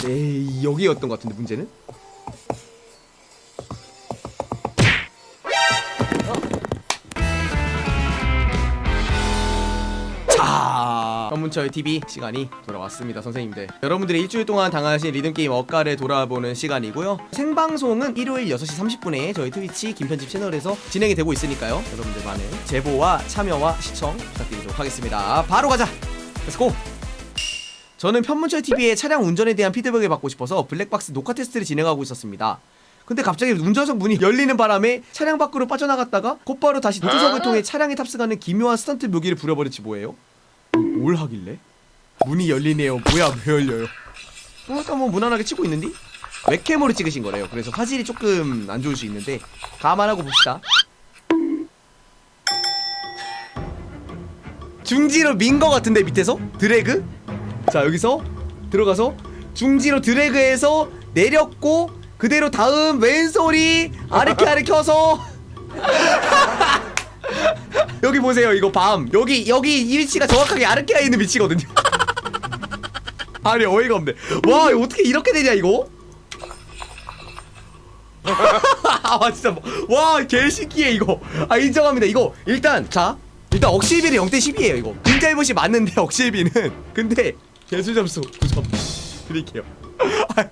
같은데 에이, 여기였던 것 같은데 문제는? 자 전문철 TV 시간이 돌아왔습니다 선생님들. 여러분들이 일주일 동안 당하신 리듬게임 억가를 돌아보는 시간이고요. 생방송은 일요일 6시 30분에 저희 트위치 김편집 채널에서 진행이 되고 있으니까요. 여러분들 많은 제보와 참여와 시청 부탁드리도록 하겠습니다. 바로 가자! 렛츠고 저는 편문철 TV의 차량 운전에 대한 피드백을 받고 싶어서 블랙박스 녹화 테스트를 진행하고 있었습니다. 근데 갑자기 운전석 문이 열리는 바람에 차량 밖으로 빠져나갔다가 곧바로 다시 노조석을 통해 차량에 탑승하는 기묘한 스턴트 묘기를 부려버렸지 뭐예요? 뭘 하길래? 문이 열리네요. 뭐야 왜 열려요? 어, 약간 뭐 무난하게 치고 있는디? 웹캠으로 찍으신 거래요. 그래서 화질이 조금 안 좋을 수 있는데 감안하고 봅시다. 중지로 민 거 같은데 밑에서 드래그? 자 여기서 들어가서 중지로 드래그해서 내렸고 그대로 다음 왼손이 아르케아를 켜서 여기 보세요 이거 밤. 여기 여기 이 위치가 정확하게 아르케아에 있는 위치거든요. 아니 어이가 없네. 와 어떻게 이렇게 되냐 이거? 아 진짜 뭐- 와 개신기해 이거. 아 인정합니다. 이거 일단 자 일단 억실비는 0대 10이에요 이거. 근잘못이 맞는데 억실비는. 근데 개수 점수 9점. 드릴게요. 아,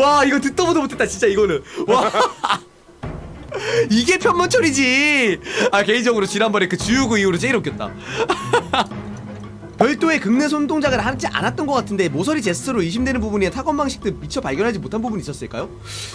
와 이거 듣도 보도 못했다 진짜 이거는. 와. 이게 편문철이지. 아 개인적으로 지난번에 그 주유구 이후로 제일 웃겼다 별도의 긁는 손동작을 하지 않았던 것 같은데 모서리 제스처로 의심되는 부분이나 타건 방식 등 미처 발견하지 못한 부분이 있었을까요?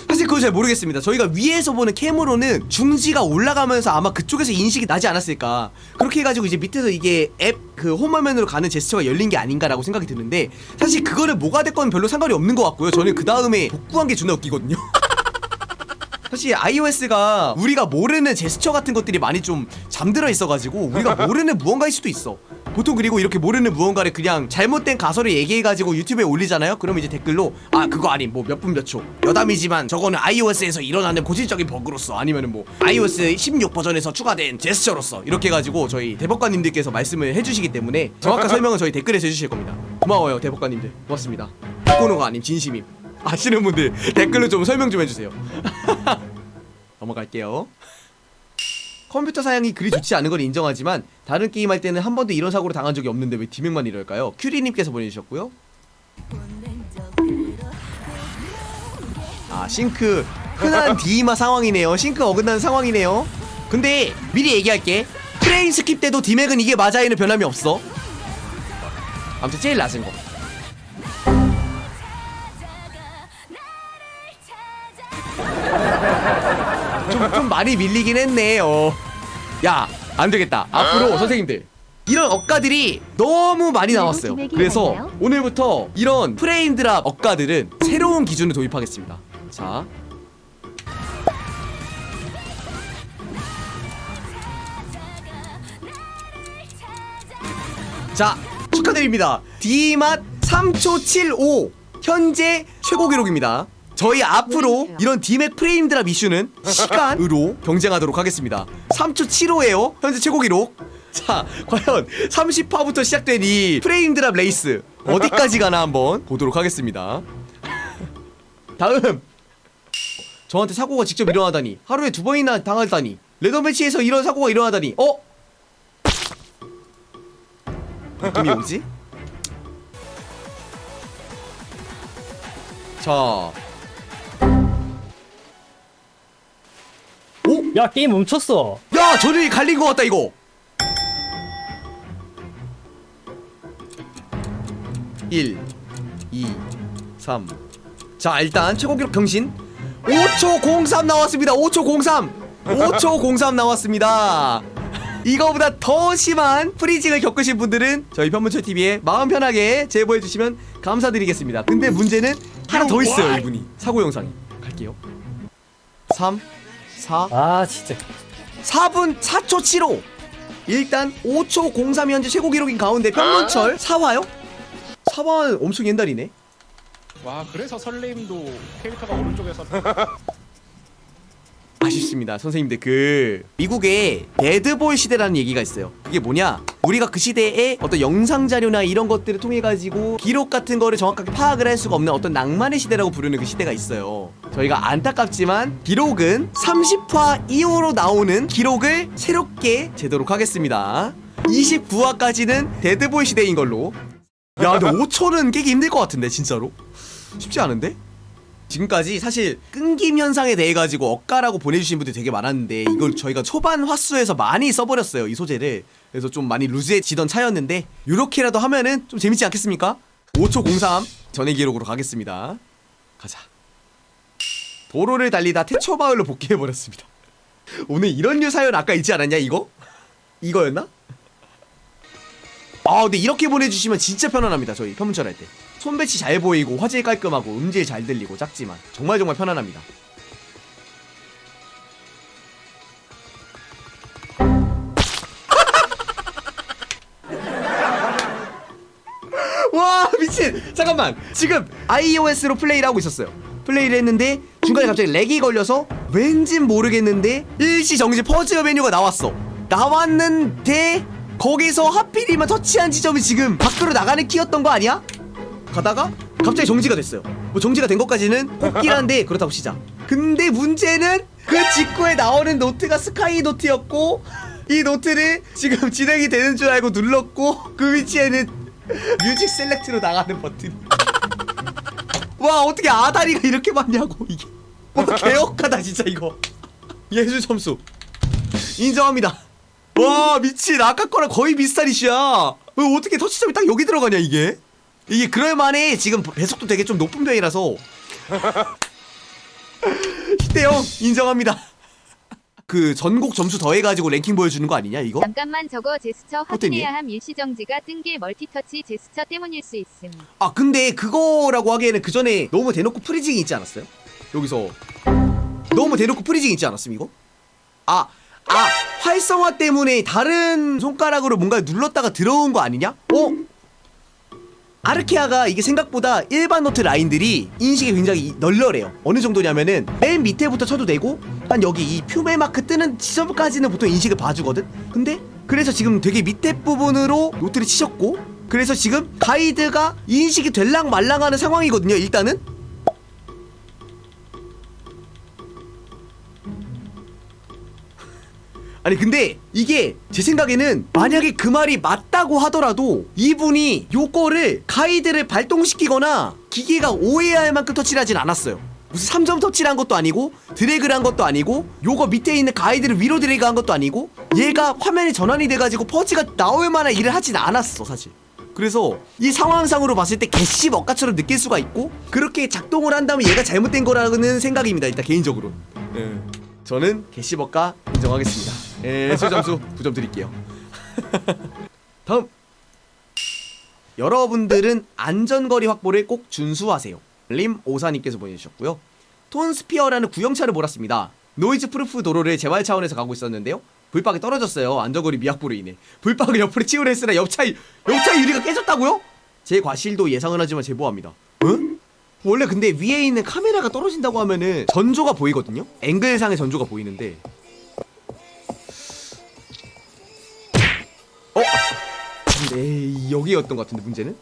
사실 그거 잘 모르겠습니다. 저희가 위에서 보는 캠으로는 중지가 올라가면서 아마 그쪽에서 인식이 나지 않았을까. 그렇게 해가지고 이제 밑에서 이게 앱 그 홈화면으로 가는 제스처가 열린 게 아닌가라고 생각이 드는데 사실 그거는 뭐가 됐건 별로 상관이 없는 것 같고요. 저는 그 다음에 복구한 게 존나 웃기거든요. 사실 iOS가 우리가 모르는 제스처 같은 것들이 많이 좀 잠들어 있어가지고 우리가 모르는 무언가일 수도 있어. 보통 그리고 이렇게 모르는 무언가를 그냥 잘못된 가설을 얘기해가지고 유튜브에 올리잖아요. 그러면 이제 댓글로 아 그거 아니 뭐몇 분 몇 초 여담이지만 저거는 iOS에서 일어나는 고질적인 버그로서 아니면은 뭐 iOS 16 버전에서 추가된 제스처로서 이렇게 해가지고 저희 대법관님들께서 말씀을 해주시기 때문에 정확한 설명은 저희 댓글에서 해주실 겁니다. 고마워요 대법관님들 고맙습니다. 꼬노가 아님 진심임. 아시는 분들 댓글로 좀 설명 좀 해주세요. 넘어갈게요. 컴퓨터 사양이 그리 좋지 않은 걸 인정하지만 다른 게임 할 때는 한 번도 이런 사고를 당한 적이 없는데 왜 디맥만 이럴까요? 큐리님께서 보내주셨고요. 아 싱크 흔한 디마 상황이네요. 싱크 어긋나는 상황이네요. 근데 미리 얘기할게. 프레임 스킵 때도 디맥은 이게 맞아요는 변함이 없어. 아무튼 제일 낮은 거. 좀, 좀 많이 밀리긴 했네요. 야, 안 되겠다. 앞으로 선생님들. 이런 억가들이 너무 많이 나왔어요. 그래서? 오늘부터 이런 프레임 드랍 억가들은 새로운 기준을 도입하겠습니다. 자. 자, 축하드립니다. D맛 3초 75. 현재 최고 기록입니다. 저희 앞으로 이런 D맥 프레임 드랍 이슈는 시간으로 경쟁하도록 하겠습니다. 3초 75예요. 현재 최고 기록. 자, 과연 30화부터 시작된 이 프레임 드랍 레이스 어디까지 가나 한번 보도록 하겠습니다. 다음. 저한테 사고가 직접 일어나다니. 하루에 두 번이나 당하다니. 레더 매치에서 이런 사고가 일어나다니. 어? 느낌이 오지? 자. 야 게임 멈췄어 야, 저리 갈린 것 같다 이거. 1 2 3 자, 일단 최고 기록 경신 5초 03 나왔습니다. 5초 03. 5초 03 나왔습니다. 이거보다 더 심한 프리징을 겪으신 분들은 저희 편문철 TV에 마음 편하게 제보해 주시면 감사드리겠습니다. 근데 문제는 하나 더 있어요, 이분이. 사고 영상이. 갈게요. 3 4 아 진짜. 4분 4초 75 일단 5초 03이 현재 최고 기록인 가운데 평문철. 4화요? 4화는 엄청 옛날이네. 와 그래서 설레임도 캐릭터가 오른쪽에서 아쉽습니다. 선생님들 그 미국에 배드볼 시대라는 얘기가 있어요. 그게 뭐냐? 우리가 그 시대에 어떤 영상 자료나 이런 것들을 통해 가지고 기록 같은 거를 정확하게 파악을 할 수가 없는 어떤 낭만의 시대라고 부르는 그 시대가 있어요. 저희가 안타깝지만 기록은 30화 이후로 나오는 기록을 새롭게 재도록 하겠습니다. 29화까지는 데드볼 시대인 걸로. 야 근데 5초는 깨기 힘들 것 같은데 진짜로? 쉽지 않은데? 지금까지 사실 끊김 현상에 대해 가지고 억가라고 보내주신 분들이 되게 많았는데 이걸 저희가 초반 화수에서 많이 써버렸어요 이 소재를 그래서 좀 많이 루즈해지던 차였는데 이렇게라도 하면은 좀 재밌지 않겠습니까? 5초 03 전의 기록으로 가겠습니다 가자 도로를 달리다 태초마을로 복귀해버렸습니다 오늘 이런 류 사연 아까 있지 않았냐 이거? 이거였나? 아 근데 이렇게 보내주시면 진짜 편안합니다 저희 편문철 할때 손배치 잘 보이고 화질 깔끔하고 음질 잘 들리고 작지만 정말 정말 편안합니다. 와 미친! 잠깐만! 지금 iOS로 플레이를 하고 있었어요. 플레이를 했는데 중간에 갑자기 렉이 걸려서 왠진 모르겠는데 일시 정지 퍼즐 메뉴가 나왔어. 나왔는데 거기서 하필이면 터치한 지점이 지금 밖으로 나가는 키였던 거 아니야? 가다가 갑자기 정지가 됐어요. 뭐 정지가 된 것까지는 뽑긴 한데 그렇다고 시작 근데 문제는 그 직후에 나오는 노트가 스카이 노트였고 이 노트를 지금 진행이 되는 줄 알고 눌렀고 그 위치에는 뮤직 셀렉트로 나가는 버튼. 와 어떻게 아다리가 이렇게 많냐고 이게. 와 개역하다 진짜 이거. 예술 점수. 인정합니다. 와 미친. 아까 거랑 거의 비슷한 이슈야. 왜 어떻게 터치점이 딱 여기 들어가냐 이게 이게 그럴만해 지금 배속도 되게 좀 높은 편이라서 희대형 인정합니다 그 전곡 점수 더해가지고 랭킹 보여주는 거 아니냐 이거? 잠깐만 저거 제스처 확인해야 함 일시정지가 뜬 게 멀티터치 제스처 때문일 수 있음. 아 근데 그거라고 하기에는 그 전에 너무 대놓고 프리징이 있지 않았어요? 여기서 너무 대놓고 프리징이 있지 않았음 이거? 아, 아 활성화 때문에 다른 손가락으로 뭔가 눌렀다가 들어온 거 아니냐? 어? 아르케아가 이게 생각보다 일반 노트 라인들이 인식이 굉장히 널널해요. 어느 정도냐면은 맨 밑에부터 쳐도 되고 한 여기 이 퓨메 마크 뜨는 지점까지는 보통 인식을 봐주거든. 근데 그래서 지금 되게 밑에 부분으로 노트를 치셨고 그래서 지금 가이드가 인식이 될랑 말랑하는 상황이거든요. 일단은 아니 근데 이게 제 생각에는 만약에 그 말이 맞다고 하더라도 이분이 요거를 가이드를 발동시키거나 기계가 오해할 만큼 터치를 하진 않았어요 무슨 3점 터치를 한 것도 아니고 드래그를 한 것도 아니고 요거 밑에 있는 가이드를 위로 드래그 한 것도 아니고 얘가 화면이 전환이 돼가지고 퍼지가 나올 만한 일을 하진 않았어 사실 그래서 이 상황상으로 봤을 때 개씨 먹가처럼 느낄 수가 있고 그렇게 작동을 한다면 얘가 잘못된 거라는 생각입니다 일단 개인적으로 예. 저는 개시버가 인정하겠습니다. 예, 수점수 9점 드릴게요. 다음 여러분들은 안전거리 확보를 꼭 준수하세요. 림 오사님께서 보내주셨고요. 톤스피어라는 구형차를 몰았습니다. 노이즈 프루프 도로를 재활 차원에서 가고 있었는데요. 불박이 떨어졌어요. 안전거리 미확보로 인해. 불박을 옆으로 치우려 했으나 옆차 옆차 유리가 깨졌다고요? 제 과실도 예상은 하지만 제보합니다. 응? 원래 근데 위에 있는 카메라가 떨어진다고 하면은 전조가 보이거든요? 앵글상의 전조가 보이는데 근데 여기였던 것 같은데 문제는?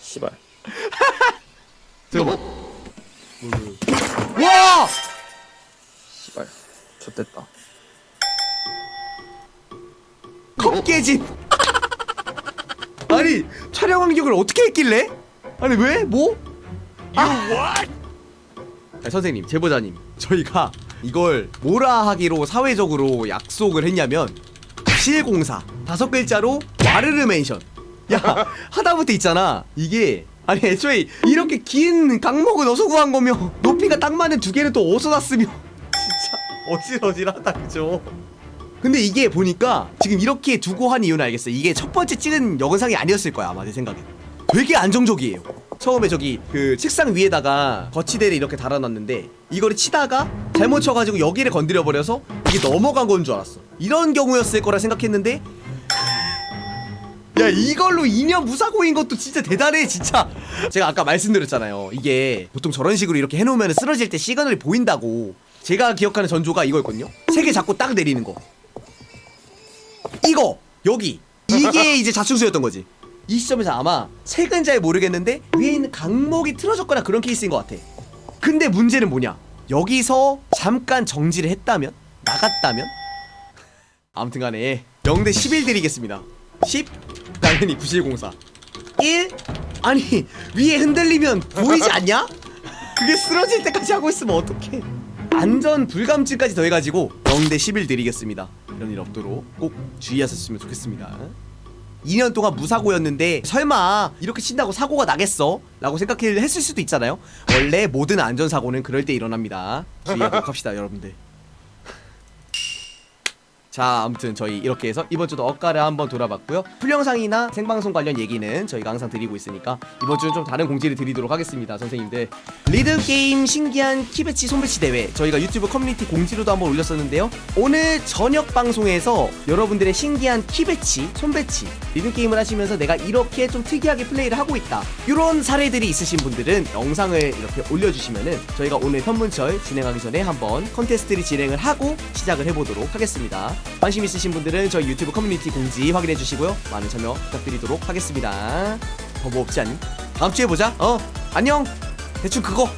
씨발. 잠깐만 와! 씨발. 좆됐다. 컵 깨진 아니 촬영 환경을 어떻게 했길래? 아니 왜? 뭐? 아. 아니, 선생님 제보자님 저희가 이걸 뭐라 하기로 사회적으로 약속을 했냐면 실공사 다섯 글자로 와르르 멘션 야 하다못해 있잖아 이게 아니 애초에 이렇게 긴 강목을 어디서 구한 거며 높이가 딱 맞는 두 개는 또 어디서 났으며 진짜 어질어질하다 그죠 근데 이게 보니까 지금 이렇게 두고 한 이유는 알겠어요. 이게 첫 번째 찍은 영상이 아니었을 거야 아마 내 생각에. 되게 안정적이에요. 처음에 저기 그 책상 위에다가 거치대를 이렇게 달아놨는데 이거를 치다가 잘못 쳐가지고 여기를 건드려 버려서 이게 넘어간 건 줄 알았어. 이런 경우였을 거라 생각했는데 야 이걸로 2년 무사고인 것도 진짜 대단해 진짜. 제가 아까 말씀드렸잖아요. 이게 보통 저런 식으로 이렇게 해놓으면 쓰러질 때 시그널이 보인다고. 제가 기억하는 전조가 이거였거든요. 세 개 잡고 딱 내리는 거. 이거 여기. 이게 이제 자충수였던 거지 이 시점에서 아마 색은 잘 모르겠는데 위에 있는 강목이 틀어졌거나 그런 케이스인 것 같아. 근데 문제는 뭐냐? 여기서 잠깐 정지를 했다면? 나갔다면? 아무튼 간에 0대 11 드리겠습니다. 10 당연히 9704 1 아니 위에 흔들리면 보이지 않냐? 그게 쓰러질 때까지 하고 있으면 어떡해. 안전 불감증까지 더해가지고 0대 11 드리겠습니다. 이런 일 없도록 꼭 주의하셨으면 좋겠습니다 2년 동안 무사고였는데 설마 이렇게 친다고 사고가 나겠어? 라고 생각했을 수도 있잖아요. 원래 모든 안전사고는 그럴 때 일어납니다. 주의하도록 합시다 여러분들 자 아무튼 저희 이렇게 해서 이번 주도 엇가를 한번 돌아봤고요. 풀영상이나 생방송 관련 얘기는 저희가 항상 드리고 있으니까 이번 주는 좀 다른 공지를 드리도록 하겠습니다 선생님들. 리듬게임 신기한 키배치 손배치 대회 저희가 유튜브 커뮤니티 공지로도 한번 올렸었는데요. 오늘 저녁 방송에서 여러분들의 신기한 키배치 손배치 리듬게임을 하시면서 내가 이렇게 좀 특이하게 플레이를 하고 있다. 이런 사례들이 있으신 분들은 영상을 이렇게 올려주시면은 저희가 오늘 편문철 진행하기 전에 한번 컨테스트를 진행을 하고 시작을 해보도록 하겠습니다 관심 있으신 분들은 저희 유튜브 커뮤니티 공지 확인해 주시고요. 많은 참여 부탁드리도록 하겠습니다. 더뭐 없지 않니? 다음 주에 보자. 어 안녕. 대충 그거